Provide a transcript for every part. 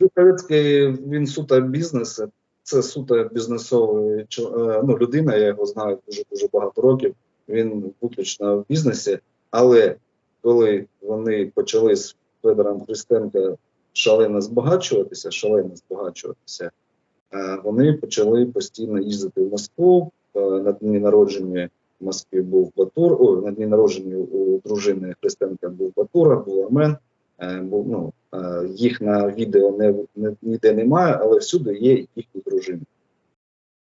Брюховецький, він суто бізнес, це суто бізнесовий е, ну, людина, я його знаю дуже дуже багато років. Він виключно в бізнесі. Але коли вони почали з Федором Христенка шалено збагачуватися, шалено збагачуватися, е, вони почали постійно їздити в Москву. Е, На дні народження в Москві був Батур, о, на дні народження у дружини Христенка був Батура, був Армен. Е, Був, ну, е, їх на відео не, не, ніде немає, але всюди є їхні дружини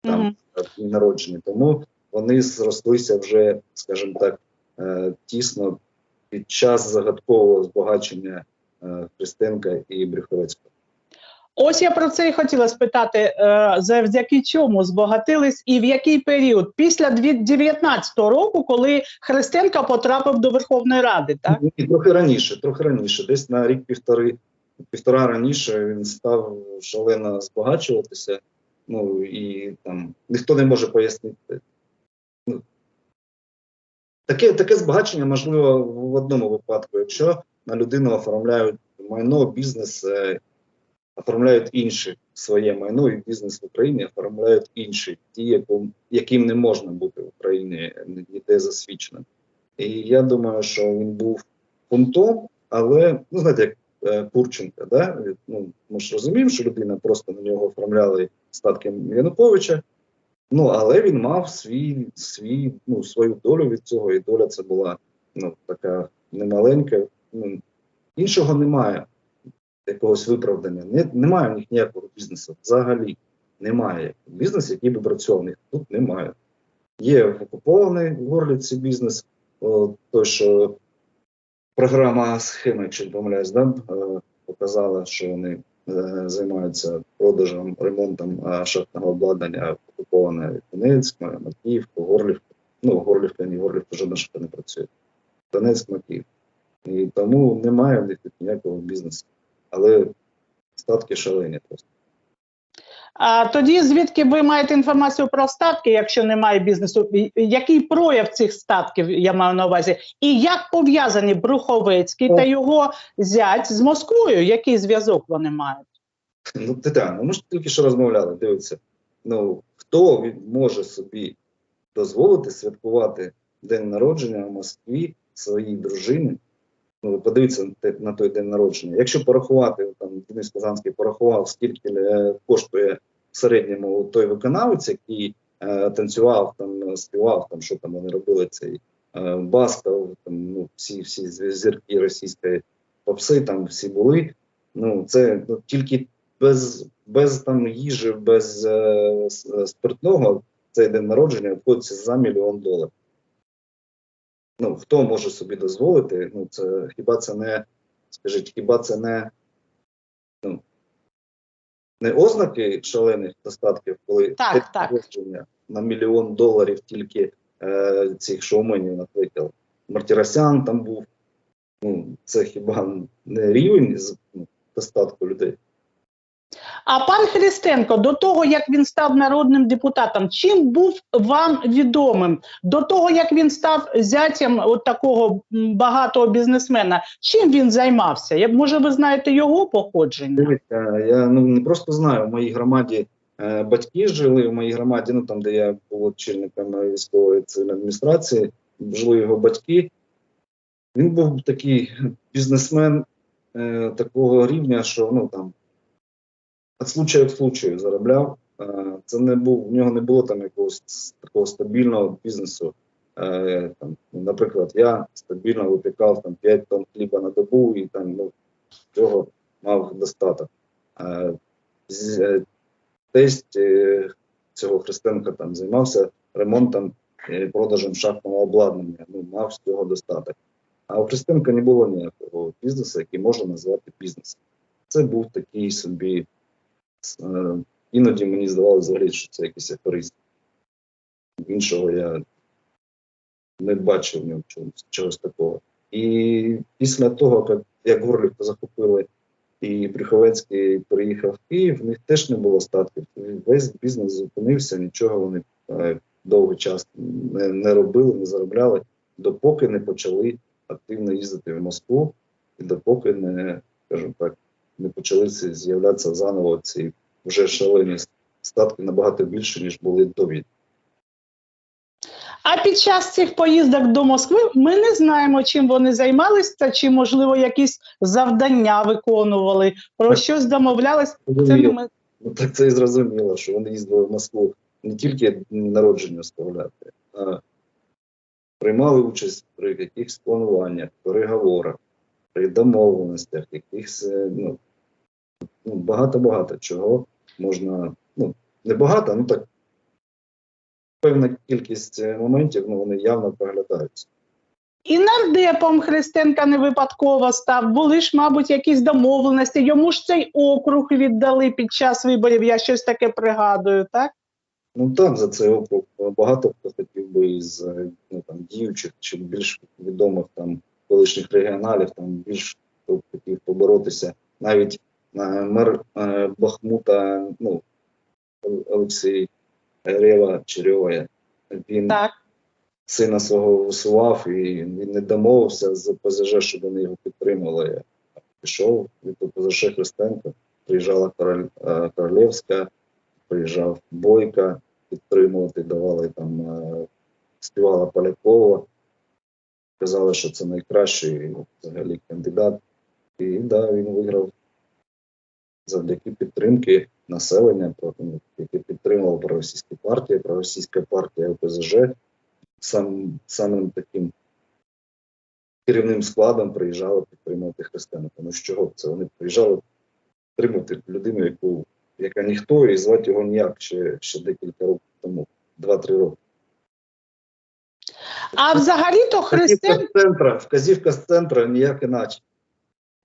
там mm -hmm. народжені. Тому вони зрослися вже, скажімо так, е, тісно під час загадкового збагачення е, Христенка і Брюховецького. Ось я про це і хотіла спитати, е, завдяки чому збагатились і в який період? Після 2019 року, коли Христенко потрапив до Верховної Ради, так? Ні, трохи раніше, трохи раніше, десь на рік-півтори, півтора раніше він став шалено збагачуватися. Ну і там ніхто не може пояснити. Ну, таке, таке збагачення можливо в одному випадку, якщо на людину оформляють майно, бізнес, е, оформляють інші своє майно і бізнес в Україні оформляють інші, ті, яким, не можна бути в Україні ніде засвідченим. І я думаю, що він був фунтом, але ну знаєте, як е, Курченка, да? ну, ми ж розуміємо, що людина просто на нього оформляли статки Януковича. Ну, але він мав свій, свій, ну, свою долю від цього, і доля це була ну, така немаленька. Ну, іншого немає якогось виправдання. Не, немає в них ніякого бізнесу. Взагалі немає. Бізнес, який би них тут немає. Є окупований в Горлівці бізнес, о, той, що програма схема, якщо не помиляюсь, да, е, показала, що вони е, займаються продажем, ремонтом шахтного обладнання окуповане Донецьк, Макіївку, Горлівку. Ну, Горлівка, ні, Горлівка жодна шахта не працює. Донецьк, Макіївка. І тому немає в них ніякого бізнесу. Але статки шалені просто. А тоді звідки ви маєте інформацію про статки, якщо немає бізнесу? Який прояв цих статків я маю на увазі? І як пов'язані Бруховецький та його зять з Москвою? Який зв'язок вони мають? Ну, Тетяна, ми ж тільки що розмовляли, дивіться. Ну, хто може собі дозволити святкувати день народження в Москві своїй дружині? Ну, подивіться на той день народження. Якщо порахувати, там Денис Казанський порахував, скільки е, коштує в середньому той виконавець, який е, танцював, там, співав, там, що там вони робили, цей е, Басков, там, ну, всі, всі зірки російської попси, там всі були. Ну, це ну, тільки без, без там їжі, без е, спиртного цей день народження обходиться за мільйон доларів. Ну, хто може собі дозволити? Ну, це хіба це не, скажіть, хіба це не, ну, не ознаки шалених достатків, коли Так, так. на мільйон доларів тільки е, цих шоуменів накликали. Мартіросян там був. Ну, це хіба не рівень з ну, достатку людей? А пан Христенко, до того як він став народним депутатом, чим був вам відомим? До того як він став зятям от такого багатого бізнесмена, чим він займався? Як може ви знаєте його походження? Дивіться, я ну не просто знаю, в моїй громаді е, батьки жили в моїй громаді, ну там, де я був очільником військової адміністрації, жили його батьки. Він був такий бізнесмен е, такого рівня, що ну там від случаю к случаю заробляв. Е, це не був, в нього не було там якогось такого стабільного бізнесу. Е, там, ну, наприклад, я стабільно випікав там 5 тонн хліба на добу і там ну, цього мав достаток. Тесть е, цього Христенка там займався ремонтом і продажем шахтного обладнання. Ну, мав з цього достаток. А у Христенка не було ніякого бізнесу, який можна назвати бізнесом. Це був такий собі. Е, Іноді мені здавалося взагалі, що це якийсь аферист. Іншого я не бачив в ньому чогось, чогось такого. І після того, як, Горлівку захопили і Брюховецький приїхав в Київ, в них теж не було статків. Весь бізнес зупинився, нічого вони е, довгий час не, не робили, не заробляли, допоки не почали активно їздити в Москву, і допоки не, скажімо так, не почали з'являтися заново ці вже шалені статки набагато більше, ніж були до війни. А під час цих поїздок до Москви ми не знаємо, чим вони займалися, чи можливо якісь завдання виконували, про Так. щось домовлялись. Це ми Ну, так це і зрозуміло, що вони їздили в Москву не тільки народження справляти, а приймали участь при якихось плануваннях, переговорах, при домовленостях, якихось е, ну, ну, багато-багато чого можна, ну, не багато, ну так. Певна кількість е, моментів ну, вони явно проглядаються. і нардепом Христенка не випадково став. Були ж, мабуть, якісь домовленості. Йому ж цей округ віддали під час виборів. Я щось таке пригадую, так? Ну так, за цей округ багато хто хотів би із е, ну, там, діючих чи більш відомих там колишніх регіоналів, там більш хто хотів поборотися. Навіть е, мер е, Бахмута, ну, Олексій Рева Черьова, він Так. сина свого висував і він не домовився з ОПЗЖ, щоб вони його підтримали. Пішов від ОПЗЖ Христенко, приїжджала е, Королевська, приїжджав Бойка підтримувати, давали там, співала Полякова, казали, що це найкращий взагалі кандидат. І да, він виграв завдяки підтримки населення, ну, яке підтримувало проросійські партії, проросійська партія ОПЗЖ сам, самим таким керівним складом приїжджали підтримувати Христину. Тому що чого це? Вони приїжджали підтримувати людину, яку, яка ніхто, і звати його ніяк ще, ще декілька років тому, два-три роки. А взагалі-то Христен Вказівка з центра, вказівка з центра ніяк іначе.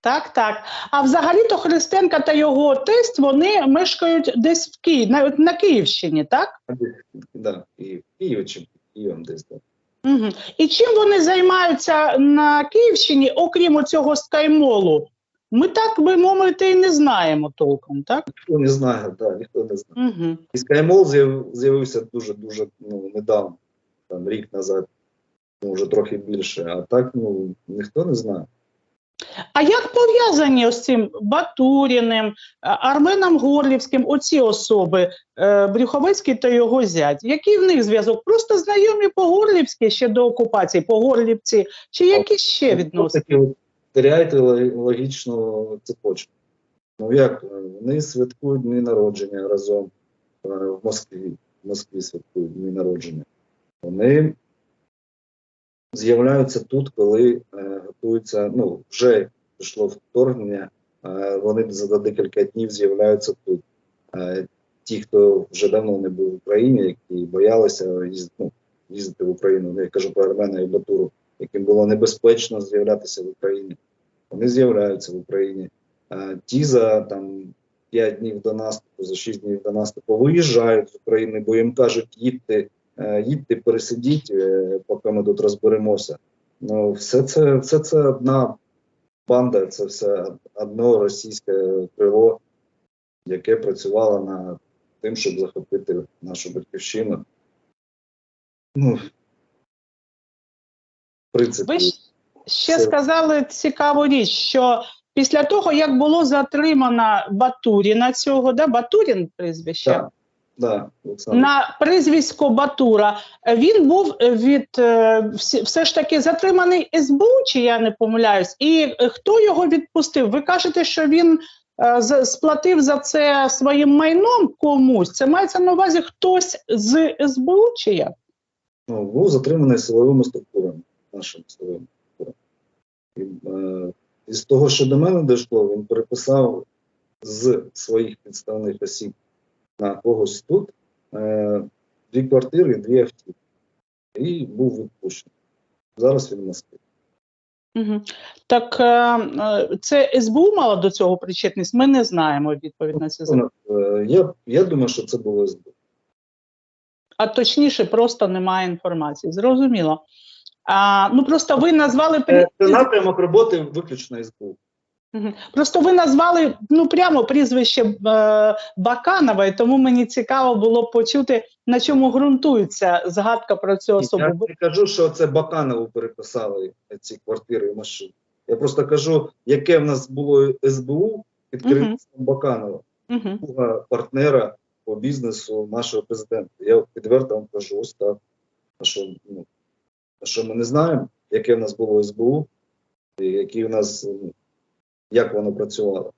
Так, так. А взагалі-то Христенка та його тесть вони мешкають десь в Києві, на, на Київщині, так? Да, і в Києві чи Києвом десь. Да. Угу. І чим вони займаються на Київщині, окрім цього скаймолу? Ми так би мовити і не знаємо толком, так? Ніхто не знає, да, ніхто не знає. Угу. І з'яв- з'явився дуже-дуже ну, недавно, там рік назад, ну, вже трохи більше. А так ну, ніхто не знає. А як пов'язані ось цим Батуріним, е, Арменом Горлівським, оці особи, е, Брюховецький та його зять? Який в них зв'язок? Просто знайомі по Горлівськи ще до окупації, по Горлівці, чи які ще відносини? Такі от теряєте ло- логічну цепочку. Ну як, е, вони святкують дні народження разом в Москві. В Москві святкують дні народження. Вони з'являються тут, коли готуються, ну, вже пішло вторгнення, е, вони за декілька днів з'являються тут. Е, ті, хто вже давно не був в Україні, які боялися їздити, ну, їздити в Україну, я кажу про Армена і Батуру, яким було небезпечно з'являтися в Україні. Вони з'являються в Україні. Е, Ті за там 5 днів до наступу, за 6 днів до наступу виїжджають з України, бо їм кажуть, їдьте, їдьте, пересидіть, поки ми тут розберемося. Ну, все це, все це одна банда, це все одно російське крило, яке працювало над тим, щоб захопити нашу батьківщину. Ну, в принципі, Ви ще Це- сказали цікаву річ, що після того, як було затримано Батуріна цього, да, Батурін прізвище, так, да, на прізвисько Батура, він був е, від е, все ж таки затриманий СБУ, чи я не помиляюсь, і е, хто його відпустив? Ви кажете, що він сплатив за це своїм майном комусь. Це мається на увазі хтось з СБУ чи як? ну, був затриманий силовими структурами, нашими силовими структурами. І, із того, що до мене дійшло, він переписав з своїх підставних осіб на когось тут е, дві квартири, дві автівки. І був відпущений. Зараз він в Москві. Угу. Так е, е, це СБУ мало до цього причетність? Ми не знаємо відповідь на це запитання. Е, я, я думаю, що це було СБУ. А точніше, просто немає інформації. Зрозуміло. А, ну просто ви назвали Це напрямок роботи виключно СБУ. Просто ви назвали ну прямо прізвище е, Баканова, і тому мені цікаво було почути, на чому ґрунтується згадка про цю особу. Я не кажу, що це Баканову переписали ці квартири і машини. Я просто кажу, яке в нас було СБУ під керівництвом Баканова, Угу. друга партнера по бізнесу нашого президента. Я відверто вам кажу, ось так. А що, ну, а що ми не знаємо, яке в нас було СБУ, і які в нас, ну, як воно працювало.